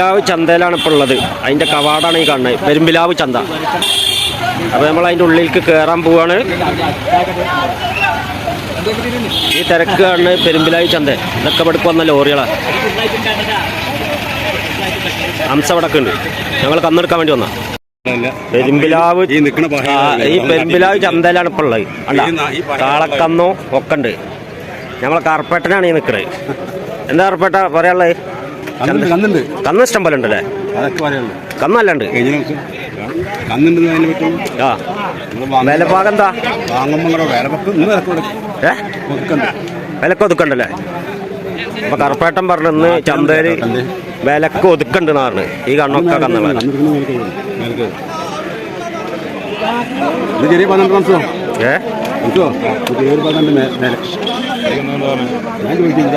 പെരുമ്പിലാവ് ചന്തയിലാണ് ഇപ്പോൾ ഉള്ളത്. അതിന്റെ കവാടാണ് ഈ കാണുന്നത്. പെരുമ്പിലാവ് ചന്ത. അപ്പോൾ നമ്മൾ അതിന്റെ ഉള്ളിലേക്ക് കയറാൻ പോവാണ്. ഈ തിരക്ക് കാണുന്നത് പെരുമ്പിലാവ് ചന്ത. ഇതൊക്കെ ഇവിടെ വന്ന ലോറികളാണ്. ഇവിടെ ഉണ്ട്. ഞങ്ങൾ കന്നെടുക്കാൻ വേണ്ടി വന്ന പെരുമ്പിലാവ് ഈ പെരുമ്പിലാവ് ചന്തയിലാണ് ഇപ്പോൾ ഉള്ളത്. അല്ല കാളക്കന്നോ ഒക്കെ ഉണ്ട്. ഞങ്ങൾ കാർപ്പേട്ടനാണ് ഈ നിൽക്കുന്നത് എന്താ കാർപ്പേട്ട പറയാനുള്ളത്? കന്ന് ഇഷ്ടം പോലെ ഉണ്ടല്ലേ? കന്നല്ലാണ്ട് ആ. വിലപ്പാകം എന്താ? വിലക്ക് ഒതുക്കണ്ടല്ലേ? അപ്പൊ കറുപ്പേട്ടൻ പറഞ്ഞു ഇന്ന് ചന്തയിൽ വിലക്ക് ഒതുക്കണ്ട് പറഞ്ഞു ഈ കണ്ണൊക്കെ കന്നുള്ള ചെറിയ പന്ത്രണ്ട് ഏ? പന്ത്രണ്ട് മേലെ. ഞാൻ ചോദിക്കുന്നത്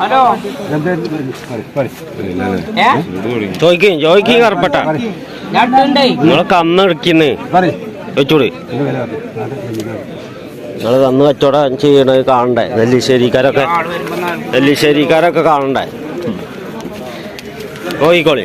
ഹലോ. ചോദിക്കും ചോദിക്കും കറുപ്പേട്ട. ഞാൻ ഇട്ടുണ്ടേ നിങ്ങളെ കന്ന് എടുക്കുന്നു. വെച്ചൂട് നിങ്ങൾ കന്ന് കച്ചവടം ചെയ്യണത് കാണണ്ടേ? നെല്ലിശ്ശേരിക്കാരൊക്കെ നെല്ലിശ്ശേരിക്കാരൊക്കെ കാണണ്ടേ? കോഴിക്കോളി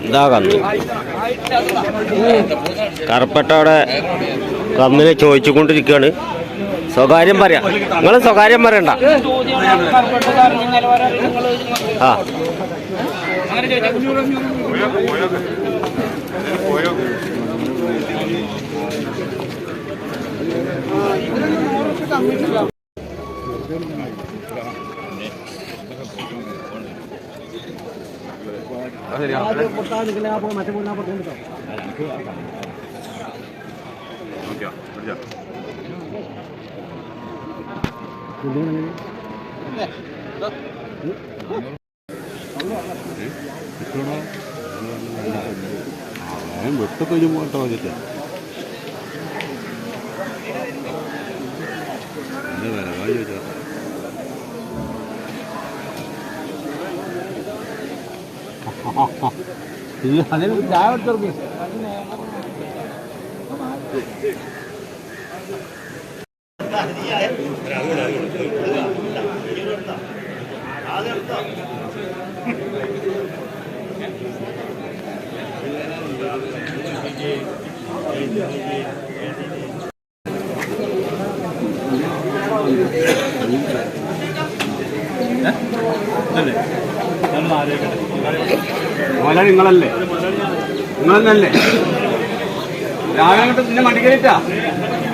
എന്താ കന്ന്? കറുപ്പട്ട അവിടെ കന്നിനെ ചോദിച്ചുകൊണ്ടിരിക്കുകയാണ്. സ്വകാര്യം പറയാം. നിങ്ങൾ സ്വകാര്യം പറയണ്ട. ആ. വെട്ടൊക്കെ പോട്ടോ വെച്ചിട്ട് എന്താ വില വാങ്ങി അതിന് ചായ എടുത്തോർക്ക് മുതലാളി നിങ്ങളല്ലേ? നിങ്ങൾ തന്നല്ലേ രാവിലെ കിട്ടും നിന്നെ മടിക്കലിട്ടാ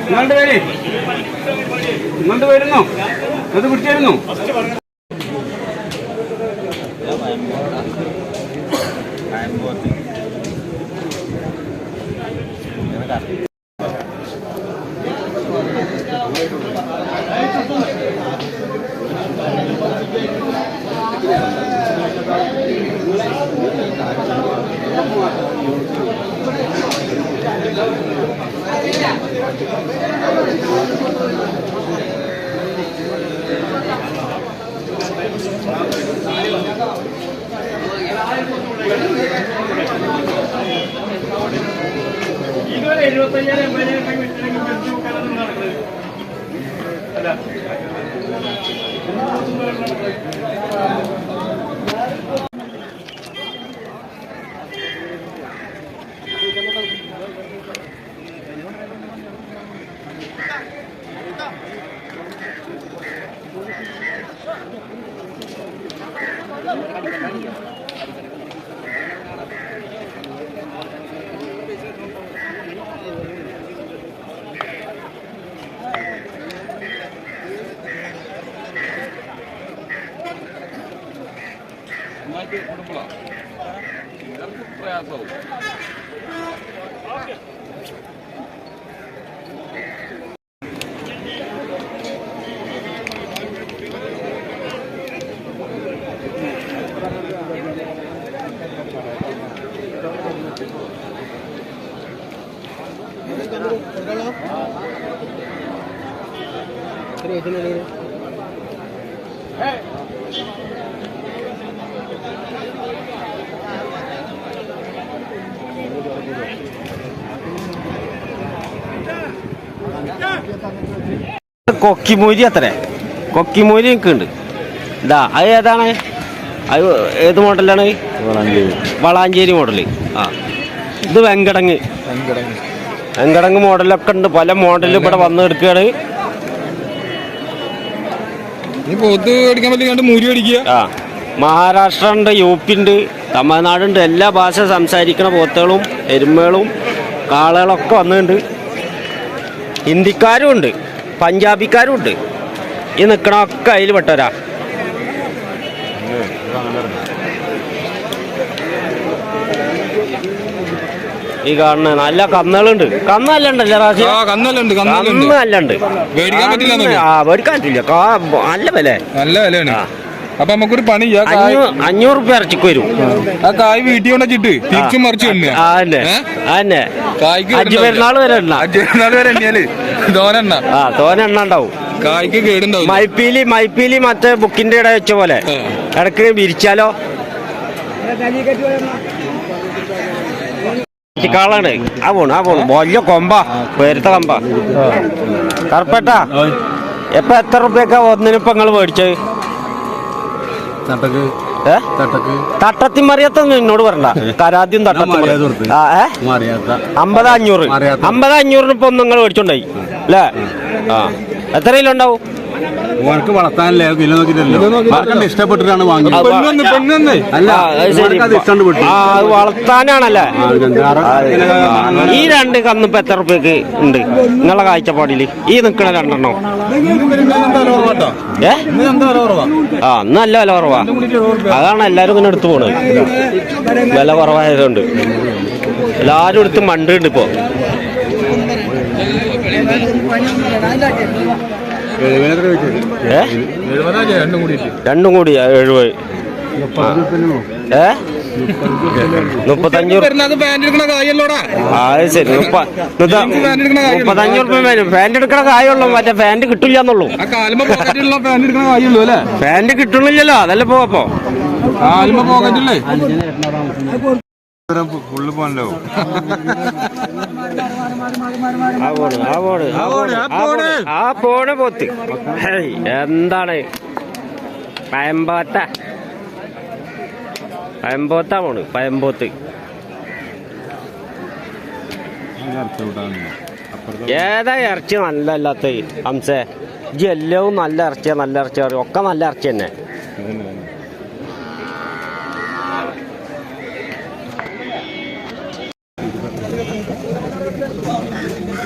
നിങ്ങളുടെ പേര്? നിങ്ങളുടെ പേരുന്നു? അത് പിടിച്ചായിരുന്നു? Thank you. ഇതുവരെ എഴുപത്തയ്യായിരം പേരെ വിട്ടില്ലെങ്കിൽ മരിച്ചു നോക്കാനൊന്നും നടക്കുന്നത്? അല്ല. Michael Kumpula. Kumpula. Kumpula. Kumpula. കൊക്കിമൂരി അത്രേ. കൊക്കിമൂരി എനിക്കുണ്ട്. ഇതാ അത് ഏതാണ്? അത് ഏത് മോഡലാണ്? വളാഞ്ചേരി. മോഡൽ. ആ. ഇത് വെങ്കടങ്ങ്. വെങ്കടങ്ങ് മോഡലൊക്കെ ഉണ്ട്. പല മോഡലും ഇവിടെ വന്ന് എടുക്കുകയാണ്. പോത്ത് അടിക്കാൻ പറ്റില്ല മൂരി അടിക്കുക ആ മഹാരാഷ്ട്ര ഉണ്ട് യു പി ഉണ്ട് തമിഴ്നാടുണ്ട് എല്ലാ ഭാഷ സംസാരിക്കുന്ന പോത്തുകളും എരുമകളും കാളകളൊക്കെ വന്നിട്ടുണ്ട്. ഹിന്ദിക്കാരും ഉണ്ട് പഞ്ചാബിക്കാരും ഉണ്ട്. ഈ നിൽക്കണമൊക്കെ അതിൽ പെട്ടവരാ ഈ കാണുന്ന നല്ല കന്നുകളുണ്ട്. കന്നല്ല ഉണ്ടല്ലേ റാശി ആ കന്നല്ലുണ്ട് കന്നല്ലുണ്ട് മേടിക്കാൻ പറ്റില്ല എന്നല്ലേ? ആ മേടിക്കാൻ പറ്റില്ല. കാ- നല്ല വില നല്ല വിലയാണ്. അപ്പൊ നമുക്കൊരു പണി അഞ്ഞൂറ് റുപ്യ ഇറച്ചിക്ക് വരും. ആ. കായ് വീട്ടിൽ കൊണ്ടിട്ട് തിരിച്ചും മറിച്ച് കായ്ക്ക് പെരുന്നാൾ വരെ എണ്ണിയാൽ തോനെണ്ണ. ആ തോനെണ്ണ ഉണ്ടാവും. കായ്ക്ക് കേടുണ്ടാവും മൈപ്പീലി മൈപ്പീലി മറ്റേ ബുക്കിന്റെ ഇട വെച്ച പോലെ. ഇടയ്ക്ക് വിരിച്ചാലോ? കാളാണ് ആ പോണു ആ പോണു. വലിയ കൊമ്പ പേരുത്ത കമ്പ. കറുപ്പേട്ട എപ്പ എത്ര റുപ്യൊക്കെ ഒന്നിനിപ്പ നിങ്ങൾ മേടിച്ചത് തട്ടത്തി തട്ടത്തിമറിയത്തൊന്നും എന്നോട് പറയണ്ട. കരാദ്യം തട്ടത്തി അമ്പത് അഞ്ഞൂറ്. അമ്പത് അഞ്ഞൂറിന് ഇപ്പൊ നിങ്ങൾ മേടിച്ചോണ്ടായി. അല്ലേ ആ. എത്ര കിലോ ഉണ്ടാവും? ഓനക്ക് വളർത്താനല്ലേ? കിലോ നോക്കിട്ടല്ലോ ആർക്കണ്ട് ഇഷ്ടപ്പെട്ടിട്ടാണ് വാങ്ങിയത്? അല്ല അത് ഇഷ്ടം വളർത്താനാണല്ലേ? ഈ രണ്ട് കന്നിപ്പോ എത്ര റുപ്യക്ക് ഉണ്ട്? നിങ്ങളെ കാഴ്ചപ്പാടിൽ. ഈ നിക്കണ രണ്ടെണ്ണോ. ഏ? ആ ഇന്ന് നല്ല വില കുറവാ. അതാണ് എല്ലാരും ഇങ്ങനെ എടുത്തു പോണത്. വില കുറവായതുകൊണ്ട്. എല്ലാരും എടുത്ത് മണ്ടുണ്ട് ഇപ്പോ. രണ്ടും കൂടി എഴുപത്. ഏ? മുപ്പത്തഞ്ച് അത് ശരി. റുപ്യ എടുക്കണ കായുള്ളൂ മറ്റേ കിട്ടില്ല എന്നുള്ളൂ കിട്ടണില്ലല്ലോ. അതല്ലേ പോക്കറ്റുള്ളേ ഫുള്ള് ആ പോണ് പോത്ത്. എന്താണ്? പയമ്പോത്ത. പയമ്പോത്താ പോണ് പയമ്പോത്ത്. ഏതാ ഇറച്ചി നല്ല അല്ലാത്ത ഹംസേ ഇജ്ജ് എല്ലവും നല്ല ഇറച്ചിയാ നല്ല ഇറച്ചി അറിയും ഒക്കെ നല്ല ഇറച്ചി തന്നെ.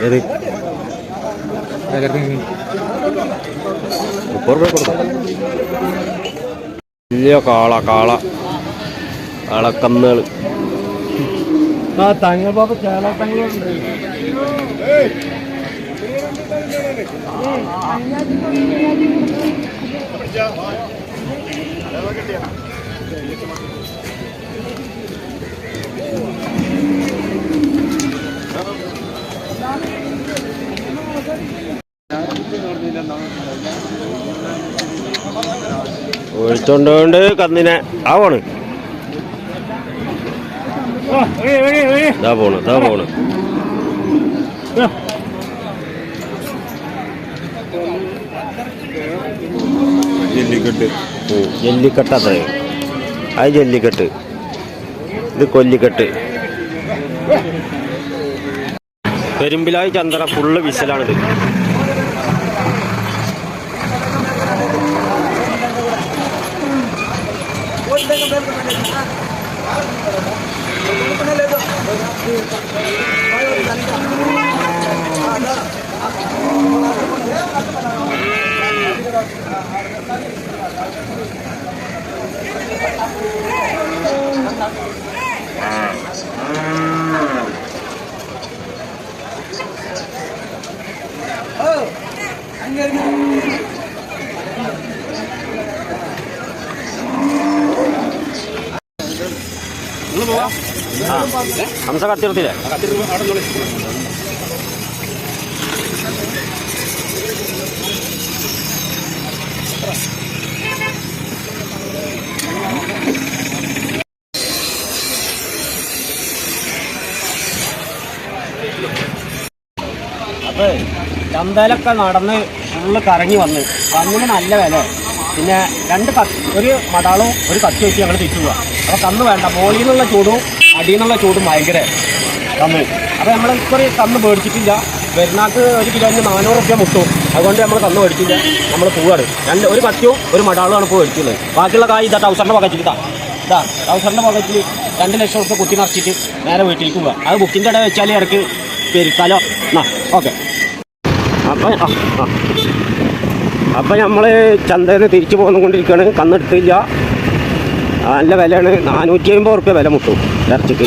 ഏത് മുപ്പത് രൂപ കൊടുക്കാം വലിയ കാള കാള കാളക്കന്നുകൾ ആ തങ്ങൾ പാപ്പ ചേല തങ്ങളുണ്ട് ഒഴിച്ചോണ്ട് കന്നിനെ. ആ പോണ്. പോണ് ഇതാ പോണ്. ജല്ലിക്കെട്ട്. ജല്ലിക്കെട്ട് അത്ര. അത് ജല്ലിക്കെട്ട്. ഇത് കൊല്ലിക്കെട്ട്. പെരുമ്പിലായി ചന്ദ്ര ഫുള്ള് വിസലാണിത് Thank you. ഹംസ കത്തിർത്തില്ലേ? അപ്പൊ ചന്തയിലൊക്കെ നടന്ന് ഫുള്ള് കറങ്ങി വന്ന്. കന്നിന് നല്ല വില. പിന്നെ രണ്ട് കത്ത് ഒരു മടാളും ഒരു കത്തി വെച്ച് ഞങ്ങൾ തിരിച്ചു പോവാം അപ്പൊ കന്ന് വേണ്ട മോളിൽ നിന്നുള്ള ചൂടും അടിയിൽ ചൂട് ഭയങ്കര. കന്ന് അപ്പൊ നമ്മൾ ഇക്കുറി കന്ന് മേടിച്ചിട്ടില്ല പെരുന്നാൾക്ക് ഒരു കിലോന് നാനൂറ് റുപ്യ മുട്ടും. അതുകൊണ്ട് നമ്മൾ കന്ന് മേടിച്ചില്ല നമ്മൾ പൂവാണ്. രണ്ട് ഒരു കത്തിയും ഒരു മടാളുമാണ് ഇപ്പോൾ മേടിക്കുന്നത് ബാക്കിയുള്ള കായ് ഇതാ ടൗസറിന്റെ പകച്ചിട്ട് ഇതാ. ടൗസറിന്റെ പകച്ചിൽ രണ്ട് ലക്ഷം റുപ്യ കുത്തി നിറച്ചിട്ട് നേരെ വീട്ടിലേക്ക് പോവാ. അത് ബുക്കിന്റെ ഇടയിൽ വെച്ചാൽ ഇടയ്ക്ക് പെരുത്താലോ? എന്നാ ഓക്കെ. അപ്പം അപ്പം നമ്മൾ ചന്തയിൽ തിരിച്ചു പോന്നുകൊണ്ടിരിക്കുകയാണ്. കന്നെടുത്തില്ല. നല്ല വിലയാണ്. നാനൂറ്റി അമ്പത് റുപ്യ വില മുട്ടും ഇറച്ചിക്ക്.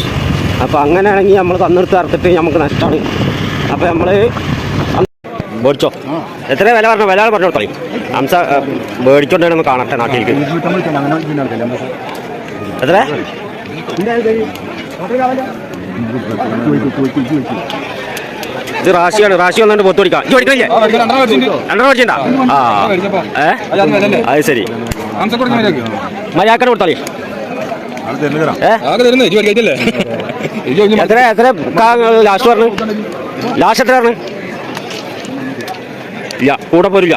അപ്പോൾ അങ്ങനെയാണെങ്കിൽ നമ്മൾ തന്നെടുത്ത് ഇറത്തിട്ട് നമുക്ക് നഷ്ടമാണ് അപ്പോൾ നമ്മൾ മേടിച്ചോ. എത്ര വില പറഞ്ഞു? വില പറഞ്ഞു കൊടുത്തോളി ഹംസ മേടിച്ചോണ്ടാണ് കാണട്ടെ നാട്ടിലേക്ക്. എത്ര? ഇത് റാശിയാണ് റാശി വന്നിട്ട് പൊത്തു പിടിക്കാം. ഇത് പഠിക്കണില്ലേ രണ്ടര വർഷം ഉണ്ടാ പഠിച്ചിട്ടുണ്ടോ ആ. ഏ? അത് ശരി. മര്യാദക്കനെ കൊടുത്തോളി. എത്ര എത്ര ലാസ്റ്റ് പറഞ്ഞു? ലാസ്റ്റ് എത്ര പറഞ്ഞു? ഇല്ല കൂടെ പോരില്ല